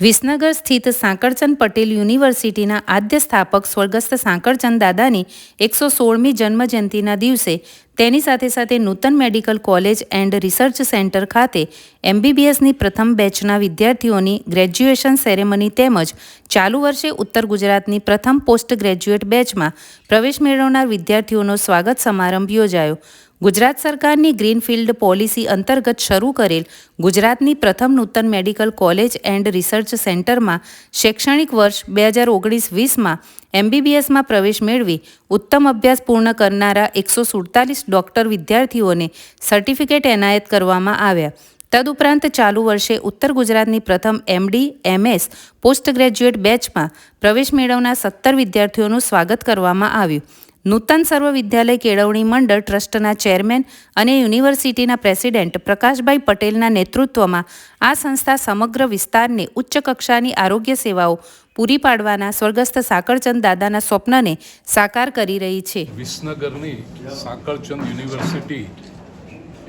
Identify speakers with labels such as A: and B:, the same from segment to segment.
A: વિસનગર સ્થિત સાંકળચંદ પટેલ યુનિવર્સિટીના આદ્ય સ્થાપક સ્વર્ગસ્થ સાંકળચંદ દાદાની એકસો સોળમી જન્મજયંતિના દિવસે તેની સાથે સાથે Nutan medical college and research centre ખાતે એમબીબીએસની પ્રથમ બેચના વિદ્યાર્થીઓની ગ્રેજ્યુએશન સેરેમની તેમજ ચાલુ વર્ષે ઉત્તર ગુજરાતની પ્રથમ પોસ્ટ ગ્રેજ્યુએટ બેચમાં પ્રવેશ મેળવનાર વિદ્યાર્થીઓનો સ્વાગત સમારંભ યોજાયો. ગુજરાત સરકારની ગ્રીનફિલ્ડ પોલિસી અંતર્ગત શરૂ કરેલ ગુજરાતની પ્રથમ Nutan medical college and research સેન્ટરમાં શૈક્ષણિક વર્ષ બે હજાર ઓગણીસ વીસમાં એમબીબીએસમાં પ્રવેશ મેળવી ઉત્તમ અભ્યાસ પૂર્ણ કરનારા એકસો સુડતાલીસ ડોક્ટર વિદ્યાર્થીઓને સર્ટિફિકેટ એનાયત કરવામાં આવ્યા. તદુપરાંત ચાલુ વર્ષે ઉત્તર ગુજરાતની પ્રથમ એમડી, એમએસ, પોસ્ટ ગ્રેજ્યુએટ બેચમાં પ્રવેશ મેળવનાર સત્તર વિદ્યાર્થીઓનું સ્વાગત કરવામાં આવ્યું. નૂતન સર્વ વિદ્યાલય કેળવણી મંડળ ટ્રસ્ટના ચેરમેન અને યુનિવર્સિટીના પ્રેસિડેન્ટ પ્રકાશભાઈ પટેલના નેતૃત્વમાં આ સંસ્થા સમગ્ર વિસ્તારને ઉચ્ચ કક્ષાની આરોગ્ય સેવાઓ પૂરી પાડવાના સ્વર્ગસ્થ સાકરચંદ દાદાના સ્વપ્નને સાકાર કરી રહી છે.
B: વિસનગરની સાકરચંદ યુનિવર્સિટી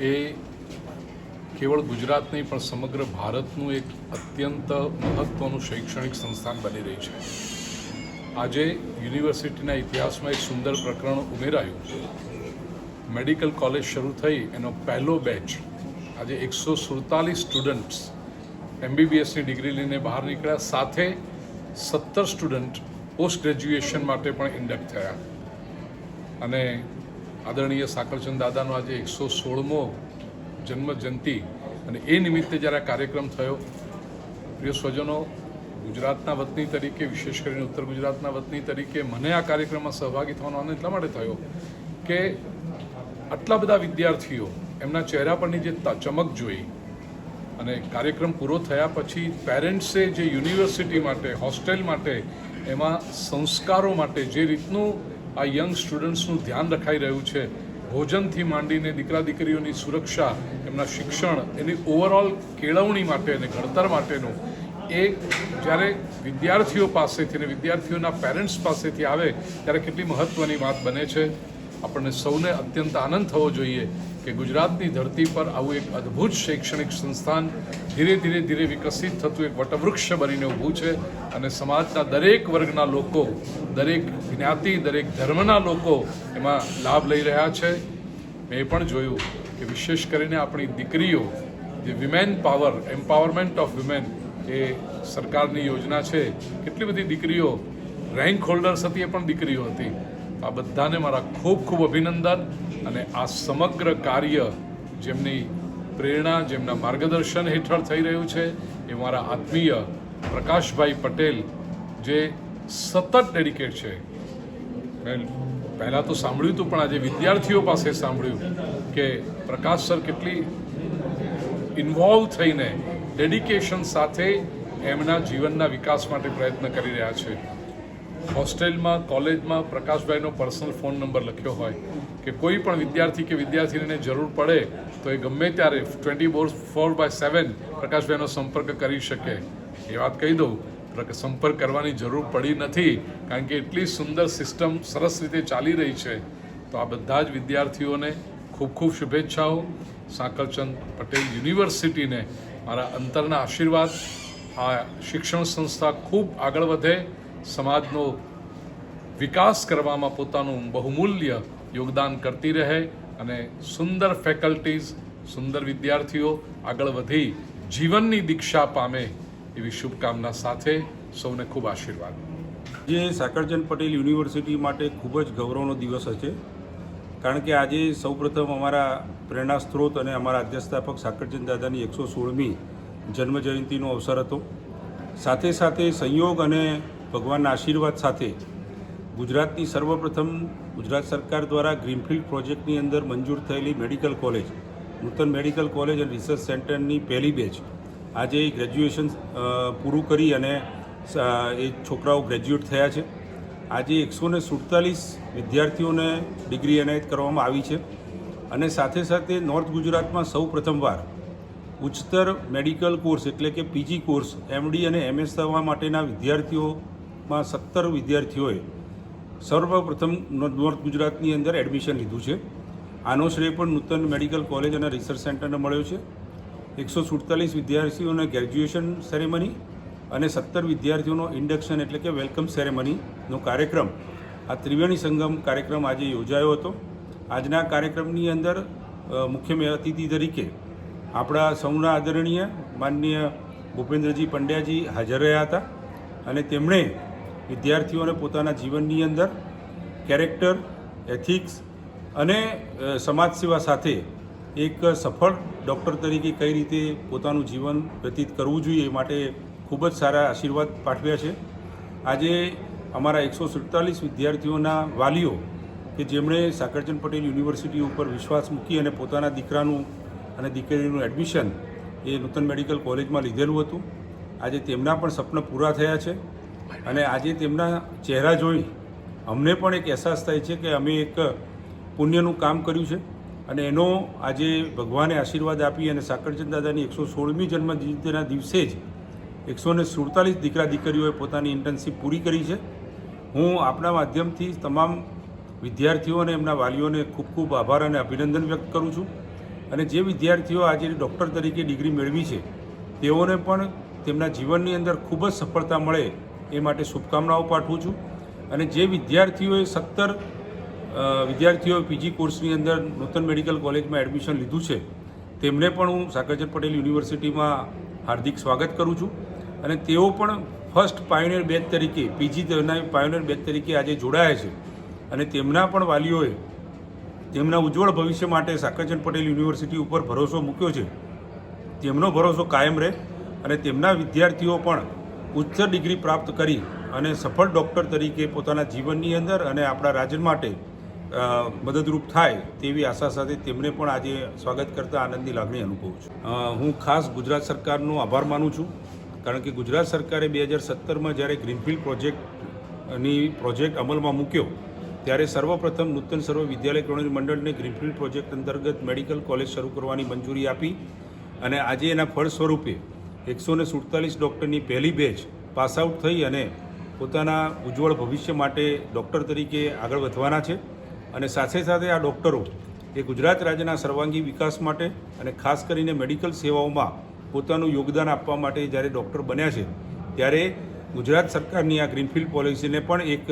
B: એ કેવળ ગુજરાત નહીં, પણ સમગ્ર ભારતનું એક અત્યંત મહત્ત્વનું શૈક્ષણિક સંસ્થાન બની રહી છે. આજે યુનિવર્સિટીના ઇતિહાસમાં એક સુંદર પ્રકરણ ઉમેરાયું મેડિકલ કોલેજ શરૂ થઈ, એનો પહેલો બેચ. આજે એકસો સુડતાલીસ સ્ટુડન્ટ્સ એમબીબીએસની ડિગ્રી લઈને બહાર નીકળ્યા. સાથે સત્તર સ્ટુડન્ટ પોસ્ટ ગ્રેજ્યુએશન માટે પણ ઇન્ડક્ટ થયા. અને આદરણીય સાકરચંદ દાદાનો આજે એકસો સોળમો જન્મ જયંતિ અને એ નિમિત્તે જ્યારે કાર્યક્રમ થયો, પ્રિય સ્વજનો ગુજરાતના વતની તરીકે, વિશેષ કરીને ઉત્તર ગુજરાતના વતની તરીકે મને આ કાર્યક્રમમાં સહભાગી થવાનો આનંદ એટલા માટે થયો કે આટલા બધા વિદ્યાર્થીઓ એમના ચહેરા પરની જે ચમક જોઈ અને કાર્યક્રમ પૂરો થયા પછી પેરેન્ટ્સે જે યુનિવર્સિટી માટે, હોસ્ટેલ માટે, એમાં સંસ્કારો માટે જે રીતનું આ યંગ સ્ટુડન્ટ્સનું ધ્યાન રખાઈ રહ્યું છે, ભોજનથી માંડીને દીકરા દીકરીઓની સુરક્ષા, એમના શિક્ષણ, એની ઓવરઓલ કેળવણી માટે અને ઘડતર માટેનું એ જ્યારે વિદ્યાર્થીઓ પાસેથી અને વિદ્યાર્થીઓના પેરેન્ટ્સ પાસેથી આવે, ત્યારે કેટલી મહત્ત્વની વાત બને છે. આપણને સૌને અત્યંત આનંદ થવો જોઈએ કે ગુજરાતની ધરતી પર આવું એક અદ્ભુત શૈક્ષણિક સંસ્થાન ધીરે ધીરે ધીરે વિકસિત થતું એક વટવૃક્ષ બનીને ઊભું છે અને સમાજના દરેક વર્ગના લોકો, દરેક જ્ઞાતિ, દરેક ધર્મના લોકો એમાં લાભ લઈ રહ્યા છે. મેં પણ જોયું કે વિશેષ કરીને આપણી દીકરીઓ, જે women power empowerment of women એ સરકારની યોજના છે. કેટલી બધી દીકરીઓ રેન્ક હોલ્ડર્સ હતી એ પણ દીકરીઓ હતી. આ બધાને મારા ખૂબ ખૂબ અભિનંદન અને આ સમગ્ર કાર્ય જેમની પ્રેરણા, જેમના માર્ગદર્શન હેઠળ થઈ રહ્યું છે એ મારા આત્મીય પ્રકાશભાઈ પટેલ, જે સતત ડેડિકેટ છે. પહેલાં તો સાંભળ્યું હતું, પણ આજે વિદ્યાર્થીઓ પાસે સાંભળ્યું કે પ્રકાશ સર કેટલી ઇન્વોલ્વ થઈને ડેડિકેશન સાથે એમના જીવનના વિકાસ માટે પ્રયત્ન કરી રહ્યા છે. હોસ્ટેલમાં, કોલેજમાં પ્રકાશભાઈનો પર્સનલ ફોન નંબર લખ્યો હોય કે કોઈ પણ વિદ્યાર્થી કે વિદ્યાર્થીને જરૂર પડે તો એ ગમે ત્યારે twenty four four by seven પ્રકાશભાઈનો સંપર્ક કરી શકે. એ વાત કહી દઉં, પ્રક- સંપર્ક કરવાની જરૂર પડી નથી, કારણ કે એટલી સુંદર સિસ્ટમ સરસ રીતે ચાલી રહી છે. તો આ બધા જ વિદ્યાર્થીઓને ખૂબ ખૂબ શુભેચ્છાઓ. સાંકળચંદ પટેલ યુનિવર્સિટીને મારા અંતરના આશીર્વાદ, આ શિક્ષણ સંસ્થા ખૂબ આગળ વધે, સમાજનો વિકાસ કરવામાં પોતાનું બહુમૂલ્ય યોગદાન કરતી રહે અને સુંદર ફેકલ્ટીઝ, સુંદર વિદ્યાર્થીઓ આગળ વધી જીવનની દીક્ષા પામે એવી શુભકામના સાથે સૌને ખૂબ આશીર્વાદ.
C: જે સાકરચંદ પટેલ યુનિવર્સિટી માટે ખૂબ જ ગૌરવનો દિવસ હશે. કારણ કે આજે સૌપ્રથમ અમારા પ્રેરણા સ્ત્રોત અને અમારા અધ્યસ્થાપક સાકરચંદ દાદાની એકસો સોળમી જન્મજયંતિનો અવસર હતો. સાથે સાથે સંયોગ અને ભગવાનના આશીર્વાદ સાથે ગુજરાતની સર્વપ્રથમ ગુજરાત સરકાર દ્વારા ગ્રીનફિલ્ડ પ્રોજેક્ટની અંદર મંજૂર થયેલી medical college, Nutan medical college અને રિસર્ચ સેન્ટરની પહેલી બેચ આજે ગ્રેજ્યુએશન પૂરું કરી અને એ છોકરાઓ ગ્રેજ્યુએટ થયા છે. આજે એકસો ને સુડતાલીસ વિદ્યાર્થીઓને ડિગ્રી એનાયત કરવામાં આવી છે અને સાથે સાથે નોર્થ ગુજરાતમાં સૌ પ્રથમવાર ઉચ્ચતર મેડિકલ કોર્સ એટલે કે પીજી કોર્સ એમડી અને એમએસ થવા માટેના વિદ્યાર્થીઓમાં સત્તર વિદ્યાર્થીઓએ સર્વપ્રથમ નોર્થ ગુજરાતની અંદર એડમિશન લીધું છે. આનો શ્રેય પણ નૂતન મેડિકલ કોલેજ અને રિસર્ચ સેન્ટરને મળ્યો છે. એકસો સુડતાલીસ વિદ્યાર્થીઓને ગ્રેજ્યુએશન સેરેમની અને સત્તર વિદ્યાર્થીઓનો ઇન્ડક્શન એટલે કે વેલકમ સેરેમનીનો કાર્યક્રમ. આ ત્રિવેણી સંગમ કાર્યક્રમ આજે યોજાયો હતો. આજના કાર્યક્રમની અંદર મુખ્ય અતિથિ તરીકે આપણા સૌના આદરણીય માનનીય ભૂપેન્દ્રજી પંડ્યાજી હાજર રહ્યા હતા અને તેમણે વિદ્યાર્થીઓને પોતાના જીવનની અંદર કેરેક્ટર એથિક્સ અને સમાજ સેવા સાથે એક સફળ ડૉક્ટર તરીકે કઈ રીતે પોતાનું જીવન વ્યતીત કરવું જોઈએ એ માટે ખૂબ જ સારા આશીર્વાદ પાઠવ્યા છે. આજે અમારા એકસો સુડતાલીસ વિદ્યાર્થીઓના વાલીઓ કે જેમણે સાકરચંદ પટેલ યુનિવર્સિટી ઉપર વિશ્વાસ મૂકી અને પોતાના દીકરાનું અને દીકરીનું એડમિશન એ નૂતન મેડિકલ કોલેજમાં લીધેલું હતું. આજે તેમના પણ સપના પૂરા થયા છે અને આજે તેમના ચહેરા જોઈ અમને પણ એક અહેસાસ થાય છે કે અમે એક પુણ્યનું કામ કર્યું છે અને એનો આજે ભગવાને આશીર્વાદ આપી અને સાકરચંદ દાદાની એકસો સોળમી જન્મજયંતિના દિવસે જ એકસો ને સુડતાલીસ દીકરા દીકરીઓએ પોતાની ઇન્ટર્નશીપ પૂરી કરી છે. હું આપણા માધ્યમથી તમામ વિદ્યાર્થીઓ અને એમના વાલીઓને ખૂબ ખૂબ આભાર અને અભિનંદન વ્યક્ત કરું છું. અને જે વિદ્યાર્થીઓ આજે ડૉક્ટર તરીકે ડિગ્રી મેળવી છે, તેઓને પણ તેમના જીવનની અંદર ખૂબ જ સફળતા મળે એ માટે શુભકામનાઓ પાઠવું છું. અને જે વિદ્યાર્થીઓએ સત્તર વિદ્યાર્થીઓ પીજી કોર્સની અંદર નૂતન મેડિકલ કોલેજમાં એડમિશન લીધું છે, તેમને પણ હું સાકરચંદ પટેલ યુનિવર્સિટીમાં હાર્દિક સ્વાગત કરું છું. અને તેઓ પણ ફર્સ્ટ પાયોનિયર બેચ તરીકે પીજી દરના પાયોનિયર બેચ તરીકે આજે જોડાયા છે. અને તેમના પણ વાલીઓએ તેમના ઉજ્જવળ ભવિષ્ય માટે સાકરચંદ પટેલ યુનિવર્સિટી ઉપર ભરોસો મૂક્યો છે. તેમનો ભરોસો કાયમ રહે અને તેમના વિદ્યાર્થીઓ પણ ઉચ્ચ ડિગ્રી પ્રાપ્ત કરી અને સફળ ડૉક્ટર તરીકે પોતાના જીવનની અંદર અને આપણા રાજ્ય માટે મદદરૂપ થાય તેવી આશા સાથે તેમને પણ આજે સ્વાગત કરતા આનંદની લાગણી અનુભવું છું. હું ખાસ ગુજરાત સરકારનો આભાર માનું છું. કારણ કે ગુજરાત સરકારે બે હજાર સત્તરમાં જ્યારે ગ્રીનફિલ્ડ પ્રોજેક્ટની પ્રોજેક્ટ અમલમાં મૂક્યો, ત્યારે સર્વપ્રથમ નૂતન સર્વ વિદ્યાલય કેળવણી મંડળને ગ્રીનફિલ્ડ પ્રોજેક્ટ અંતર્ગત મેડિકલ કોલેજ શરૂ કરવાની મંજૂરી આપી અને આજે એના ફળ સ્વરૂપે એકસો ને સુડતાલીસ ડૉક્ટરની પહેલી બેચ પાસ આઉટ થઈ અને પોતાના ઉજ્જવળ ભવિષ્ય માટે ડૉક્ટર તરીકે આગળ વધવાના છે. અને સાથે સાથે આ ડૉક્ટરો એ ગુજરાત રાજ્યના સર્વાંગી વિકાસ માટે અને ખાસ કરીને મેડિકલ સેવાઓમાં પોતાનું યોગદાન આપવા માટે જ્યારે ડૉક્ટર બન્યા છે, ત્યારે ગુજરાત સરકારની આ ગ્રીનફિલ્ડ પોલિસીને પણ એક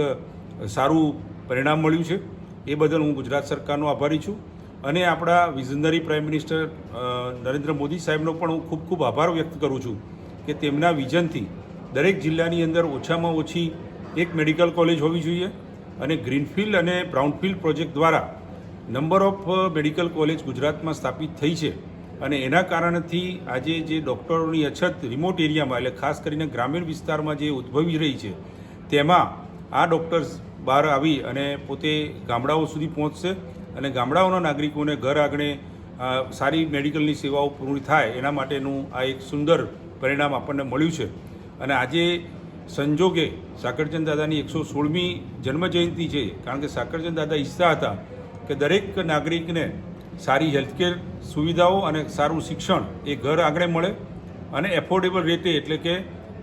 C: સારું પરિણામ મળ્યું છે. એ બદલ હું ગુજરાત સરકારનો આભારી છું અને આપણા visionary prime minister Narendra Modi સાહેબનો પણ હું ખૂબ ખૂબ આભાર વ્યક્ત કરું છું કે તેમના વિઝનથી દરેક જિલ્લાની અંદર ઓછામાં ઓછી એક મેડિકલ કોલેજ હોવી જોઈએ અને ગ્રીનફિલ્ડ અને બ્રાઉનફિલ્ડ પ્રોજેક્ટ દ્વારા નંબર ઓફ મેડિકલ કોલેજ ગુજરાતમાં સ્થાપિત થઈ છે. અને એના કારણથી આજે જે ડૉક્ટરોની અછત રિમોટ એરિયામાં, એટલે ખાસ કરીને ગ્રામીણ વિસ્તારમાં જે ઉદ્ભવી રહી છે, તેમાં આ ડૉક્ટર્સ બહાર આવી અને પોતે ગામડાઓ સુધી પહોંચશે અને ગામડાઓના નાગરિકોને ઘર આંગણે સારી મેડિકલની સેવાઓ પૂરી થાય એના માટેનું આ એક સુંદર પરિણામ આપણને મળ્યું છે. અને આજે સંજોગે સાકરચંદ દાદાની એકસો સોળમી જન્મજયંતિ છે, કારણ કે સાકરચંદ દાદા ઈચ્છતા હતા કે દરેક નાગરિકને સારી હેલ્થકેર સુવિધાઓ અને સારું શિક્ષણ એ ઘર આંગણે મળે અને એફોર્ડેબલ રેટે એટલે કે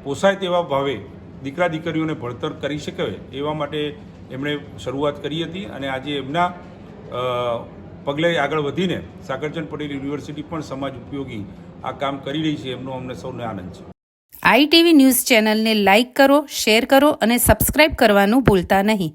C: પોસાય તેવા ભાવે દીકરા દીકરીઓને ભણતર કરી શકે એવા માટે એમણે શરૂઆત કરી હતી અને આજે એમના પગલે આગળ વધીને સાગરચંદ પટેલ યુનિવર્સિટી પણ સમાજ ઉપયોગી આ કામ કરી રહી છે. એમનો અમને સૌને આનંદ છે.
A: આઈટીવી ન્યૂઝ ચેનલને લાઇક કરો, શેર કરો અને સબસ્ક્રાઇબ કરવાનું ભૂલતા નહીં.